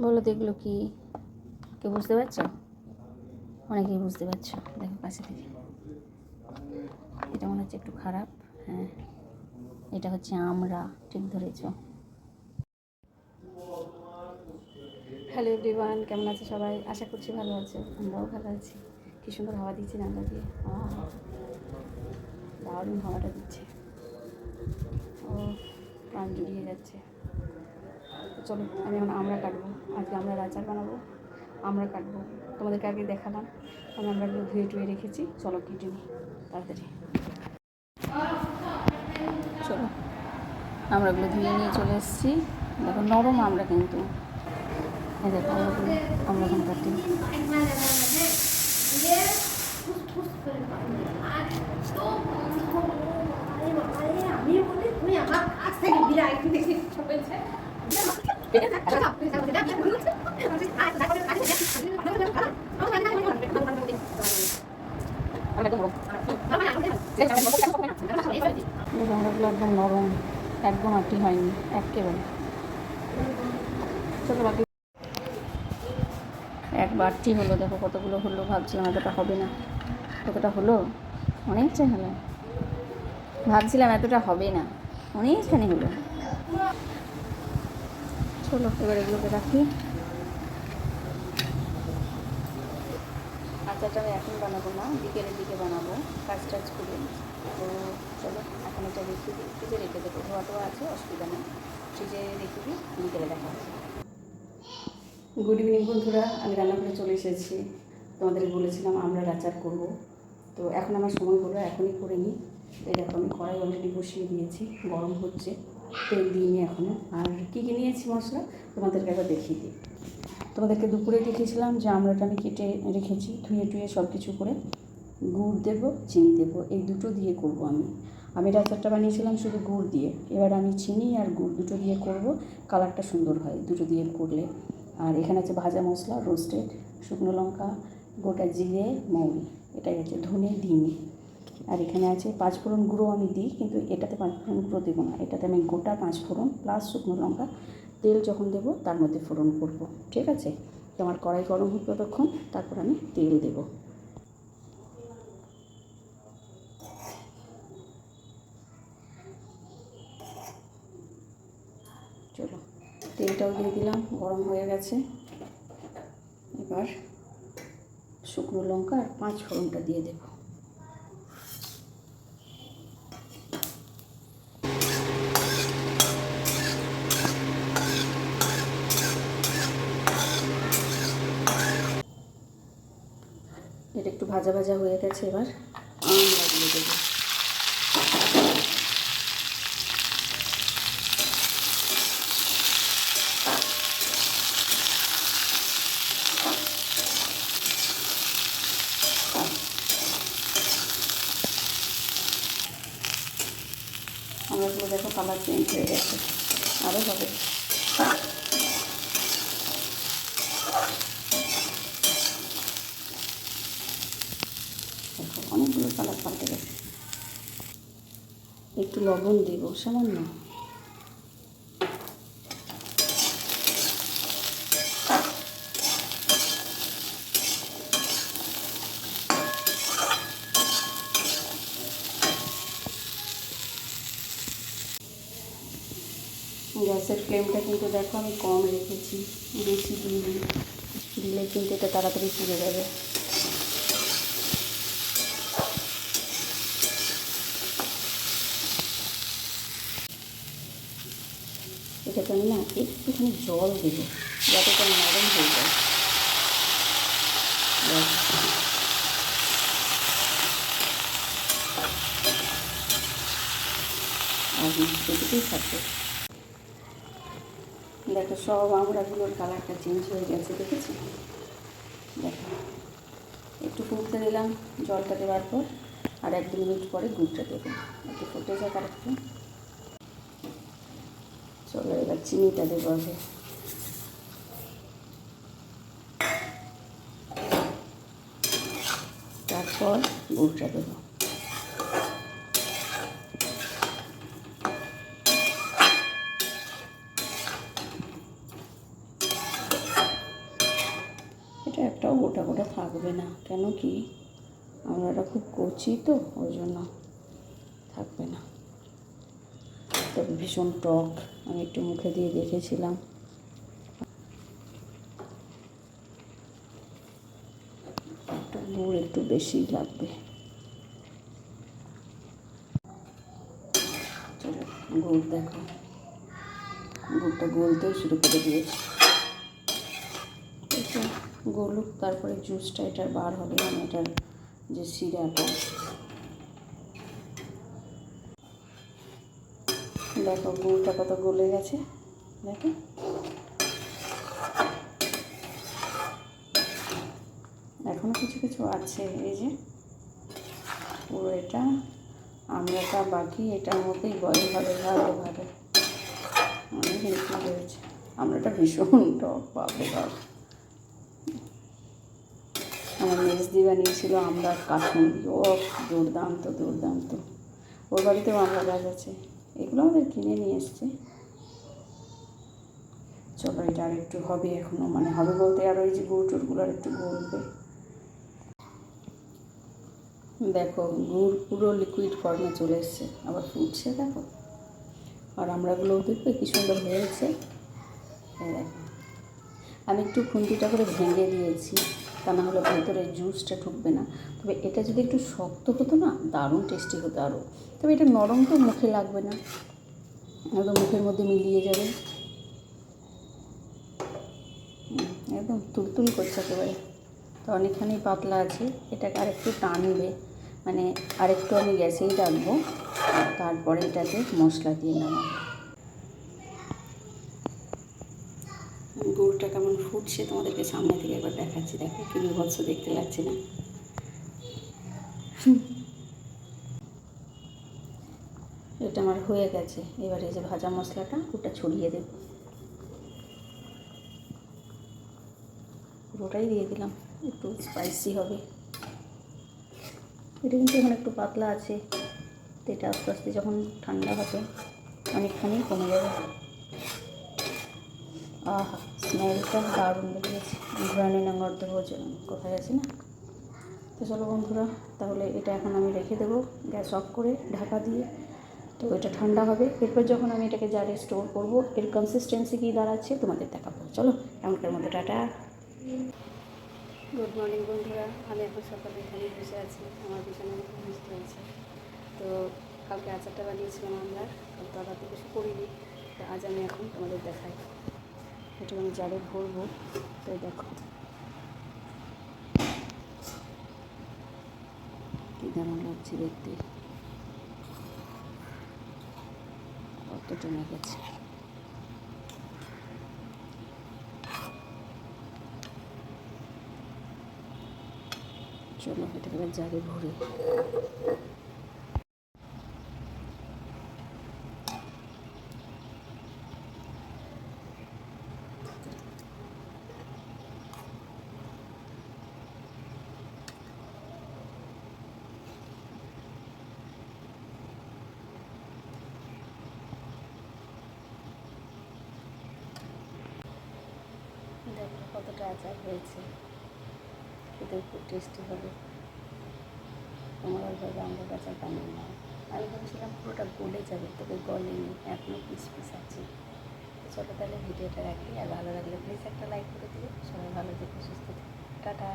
বলো দেখল কি? কেউ বুঝতে পারছ? অনেকেই বুঝতে পারছ। দেখো কাছে থেকে। এটা মনে হচ্ছে একটু খারাপ হ্যাঁ। এটা হচ্ছে আমরা, ঠিক ধরেছ। হ্যালো এভরিওয়ান কেমন আছে সবাই? আশা করছি ভালো আছে, আমরাও ভালো আছি। কী সুন্দর হাওয়া দিচ্ছে জানলা দিয়ে। দারুণ হাওয়াটা দিচ্ছে। ও, প্রাণ জুড়িয়ে যাচ্ছে। চলো, আমি এখন আমরা কাটবো। আজকে আমরা আচার বানাবো, আমরা কাটবো। তোমাদেরকে আগে দেখালাম, আমি আমরাগুলো ধুয়ে টুয়ে রেখেছি। চলো, কেটে নিই, তাড়াতাড়ি। চলো আমরাগুলো ধুয়ে নিয়ে চলে এসেছি। দেখো, নরম আমরা কিন্তু। আমরাগুলো আমরা এখন কাটি আমি বলি তুমি আমার কাছ থেকে বিরাট দেখে চলেছে একদম নরম একদম আটি হয়নি একেবারে চলো এক বাড়তি হলো, দেখো কতগুলো হলো, ভাবছিলাম এতটা হবে না। কতটা হলো? অনেকটাই হলো ভাবছিলাম এতটা হবে না। অনেকখানি হলো। চলো, এবার এগুলোকে রাখি। আচারটা আমি এখন বানাবো না, বিকেলের দিকে বানাবো কাজ টাজ করে তো চলো, এখন এটা রেখে দিই, ফ্রিজে রেখে দেবো। ধোয়া টোয়া আছে, অসুবিধা নেই। ফ্রিজে রেখে দিই, বিকেলে দেখা হবে। গুড ইভিনিং বন্ধুরা। আমি রান্না করে চলে এসেছি। তোমাদের বলেছিলাম আমরা আচার করব। তো এখন আমার সময় হলো এখনই করে নিই। এই দেখো, আমি কড়াই অলরেডি বসিয়ে দিয়েছি। গরম হচ্ছে, তেল দিইনি এখনও। আর কী কী নিয়েছি মশলা? তোমাদেরকে একবার দেখিয়ে দিই। তোমাদেরকে দুপুরে দেখিয়েছিলাম যে আমরাটা আমি কেটে রেখেছি, ধুয়ে টুয়ে সব কিছু করে গুড় দেবো, চিনি দেবো, এই দুটো দিয়ে করব আমি। আমি আচারটা বানিয়েছিলাম শুধু গুড় দিয়ে। এবার আমি চিনি আর গুড় দুটো দিয়ে করব, কালারটা সুন্দর হয় দুটো দিয়ে করলে। আর এখানে আছে ভাজা মশলা রোস্টেড শুকনো লঙ্কা, গোটা জিরে, মৌরি, এটাই আছে ধনে দিইনি আর এখানে আছে পাঁচ ফোড়ন গুঁড়ো আমি দিই, কিন্তু এটাতে পাঁচ ফোড়ন গুঁড়ো দেবো না, এটাতে আমি গোটা পাঁচ ফোড়ন প্লাস শুকনো লঙ্কা তেল যখন দেবো, তার মধ্যে ফোড়ন করব। ঠিক আছে? আমার কড়াই গরম হবে ততক্ষণ তারপর আমি তেল দেবো। চলো, তেলটাও দিয়ে দিলাম, গরম হয়ে গেছে। এবার শুকনো লঙ্কা আর পাঁচ ফোড়নটা দিয়ে দেব এটা একটু ভাজা ভাজা হয়ে গেছে এবার আমরা দিয়ে দেবো আমরাগুলো দেখো কালার চেঞ্জ হয়ে গেছে আরও হবে দেখো অনেকগুলো কালার পাল্টে গেছে একটু লবণ দেব, সামান্য। গ্যাসের ফ্লেমটা কিন্তু দেখো আমি কম রেখেছি, বেশি দিই দিলে কিন্তু এটা তাড়াতাড়ি পুড়ে যাবে এটাতে আমি না, একটুখানি জল দেবো, যাতে নরম হয়ে যায়। আর থাকবে। দেখো, সব আমড়াগুলোর কালারটা চেঞ্জ হয়ে গেছে, দেখেছি? দেখো, একটু ফুটতে দিলাম জলটা দেওয়ার পর, আর এক দু মিনিট পরে গুড়টা দেবো। একটু ফুটে যাক আর একটু চলো, এবার চিনিটা দেবো আগে। তারপর গুড়টা দেবো। এটা একটাও গোটা গোটা থাকবে না, কেন কি? আমরা খুব কচি তো, ওই জন্য থাকবে না। তবে ভীষণ টক, আমি একটু মুখে দিয়ে দেখেছিলাম। একটু গুড় একটু বেশি লাগবে। গুড় দেখো গুড়টা গলতেও শুরু করে দিয়েছি। গলুক, তারপরে জুসটা এটা বার হবে মানে এটার যে শিরাটা দেখো, গুড়টা কত গলে গেছে। দেখো। এখনও কিছু কিছু আছে, এই যে। পুরো এটা, আমরাটা বাকি, এটার মধ্যেই বয়েল হবে ভালো ভালো। অনেক লিকুইড হয়েছে। আমরাটা ভীষণ টক, বাপরে বাপ। আমার মেজ দি বানিয়েছিল আমরা কাঠুন ও দুর্দান্ত দুর্দান্ত। ওর বাড়িতেও আমরা গাছ আছে। এগুলো আমাদের কিনে নিয়ে এসছে। চলো, এটা আর একটু হবে এখনও মানে হবে বলতে আর ওই যে গুড় টুড়গুলো আর একটু গলবে দেখো গুড় পুরো লিকুইড ফর্মে চলে এসছে। আবার ফুটছে, দেখো। আর আমরাগুলো দেখবে কি সুন্দর হয়েছে। দেখো। আমি একটু খুন্তিটা করে ভেঙে দিয়েছি। তা না হলে ভেতরে জুসটা ঢুকবে না। তবে এটা যদি একটু শক্ত হতো না, দারুণ টেস্টি হতো আরও তবে এটা নরম তো মুখে লাগবে না। একদম মুখের মধ্যে মিলিয়ে যাবে। একদম তুলতুল করছে একেবারে। তো অনেকখানি পাতলা আছে। এটাকে আরেকটু টানবে। মানে আরেকটু আমি গ্যাসেই রাখব তারপরে এটাকে মশলা দিয়ে নেব গুড়টা কেমন ফুটছে তোমাদেরকে সামনে থেকে একবার দেখাচ্ছি। দেখো কি বিভৎস দেখতে লাগছে না। এটা আমার হয়ে গেছে। এবারে এই যে ভাজা মশলাটা, ওটা ছড়িয়ে দেব। পুরোটাই দিয়ে দিলাম। একটু স্পাইসি হবে। এটা কিন্তু এখন একটু পাতলা আছে। এটা আস্তে আস্তে যখন ঠান্ডা হবে, অনেকখানি কমে যাবে। আহা, স্মেলটা দারুণ বেরিয়েছে ঘুরানি নাঙ্গরতে ভোজন কোথায় আছে না? তো চলো বন্ধুরা, তাহলে এটা এখন আমি রেখে দেবো গ্যাস অফ করে ঢাকা দিয়ে। তো এটা ঠান্ডা হবে। এরপর যখন আমি এটাকে জারে স্টোর করব, এর কনসিস্টেন্সি কী দাঁড়াচ্ছে তোমাদের দেখাবো। চলো এমনকার মতো টাটা। গুড মর্নিং বন্ধুরা, আমি এখন সকালে এখানে বসে আছি। আমার অনেক বুঝতে হয়েছে তো কালকে আচারটা বানিয়েছিলাম আমরা কাল তো আবার কিছু করিনি। তো আজ আমি এখন তোমাদের দেখাই। এটা আমি জারে ভরবো। তো দেখো। কি দারুণ লাগছে দেখতে। কত জমে গেছে চলো এটাকে জারে ভরে। দেখো আচার হয়েছে। খেতে খুব টেস্টি হবে। তোমার ভাবে আমরা আচার বানিয়ে নাও আমি ভাবছিলাম পুরোটা গলে যাবে, তবে গলেনি। এখনও পিস পিস আছে। চলো তাহলে ভিডিওটা রাখি, আর ভালো লাগলে প্লিজ একটা লাইক করে দিও। সবাই ভালো থেকো, সুস্থ থেকো। টাটা।